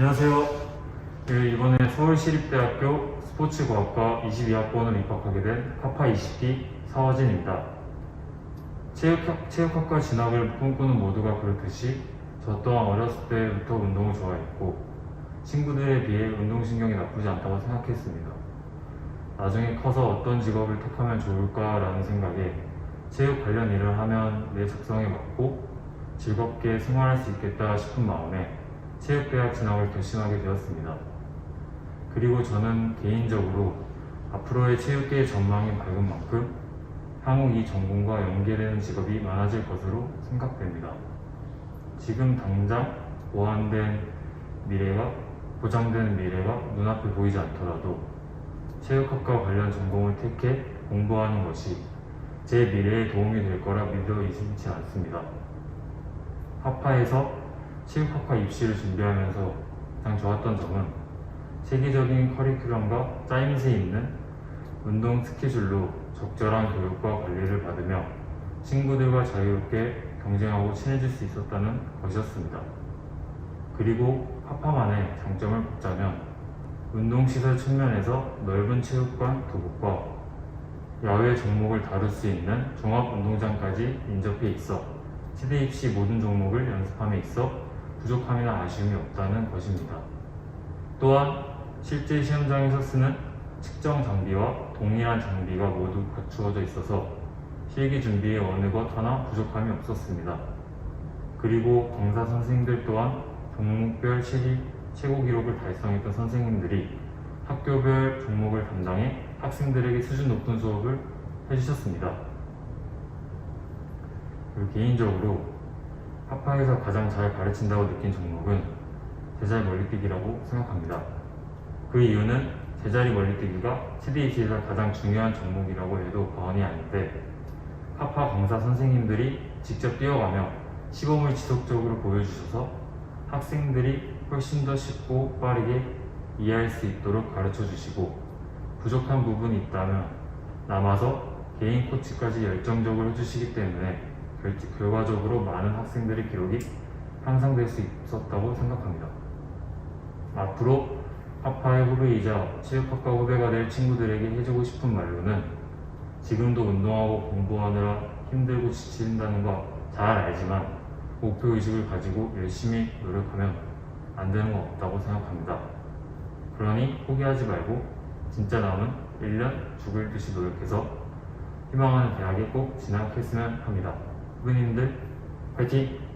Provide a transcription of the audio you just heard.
안녕하세요. 그 이번에 서울시립대학교 스포츠과학과 22학번으로 입학하게 된 파파 20기 서화진입니다. 체육학, 체육학과 진학을 꿈꾸는 모두가 그렇듯이 저 또한 어렸을 때부터 운동을 좋아했고 친구들에 비해 운동신경이 나쁘지 않다고 생각했습니다. 나중에 커서 어떤 직업을 택하면 좋을까라는 생각에 체육 관련 일을 하면 내 적성에 맞고 즐겁게 생활할 수 있겠다 싶은 마음에 체육대학 진학을 결심하게 되었습니다. 그리고 저는 개인적으로 앞으로의 체육계의 전망이 밝은 만큼 향후 이 전공과 연계되는 직업이 많아질 것으로 생각됩니다. 지금 당장 보완된 미래가 보장된 미래가 눈앞에 보이지 않더라도 체육학과 관련 전공을 택해 공부하는 것이 제 미래에 도움이 될 거라 믿어 의심치 않습니다. 하파에서 체육학과 입시를 준비하면서 가장 좋았던 점은 세계적인 커리큘럼과 짜임새 있는 운동 스케줄로 적절한 교육과 관리를 받으며 친구들과 자유롭게 경쟁하고 친해질 수 있었다는 것이었습니다. 그리고 하파만의 장점을 꼽자면 운동시설 측면에서 넓은 체육관 두 곳과 야외 종목을 다룰 수 있는 종합운동장까지 인접해 있어 시대 입시 모든 종목을 연습함에 있어 부족함이나 아쉬움이 없다는 것입니다. 또한 실제 시험장에서 쓰는 측정 장비와 동일한 장비가 모두 갖추어져 있어서 실기 준비에 어느 것 하나 부족함이 없었습니다. 그리고 강사 선생님들 또한 종목별 실기 최고 기록을 달성했던 선생님들이 학교별 종목을 담당해 학생들에게 수준 높은 수업을 해주셨습니다. 그리고 개인적으로 하파에서 가장 잘 가르친다고 느낀 종목은 제자리 멀리뛰기라고 생각합니다. 그 이유는 제자리 멀리뛰기가 CDEC에서 가장 중요한 종목이라고 해도 과언이 아닌데 하파 강사 선생님들이 직접 뛰어가며 시범을 지속적으로 보여주셔서 학생들이 훨씬 더 쉽고 빠르게 이해할 수 있도록 가르쳐 주시고 부족한 부분이 있다면 남아서 개인 코치까지 열정적으로 해주시기 때문에 결, 결과적으로 많은 학생들의 기록이 향상될 수 있었다고 생각합니다. 앞으로 하파의 후배이자 체육학과 후배가 될 친구들에게 해주고 싶은 말로는 지금도 운동하고 공부하느라 힘들고 지친다는 거 잘 알지만 목표의식을 가지고 열심히 노력하면 안 되는 거 없다고 생각합니다. 그러니 포기하지 말고 진짜 남은 1년 죽을 듯이 노력해서 희망하는 대학에 꼭 진학했으면 합니다. 후배님들 화이팅!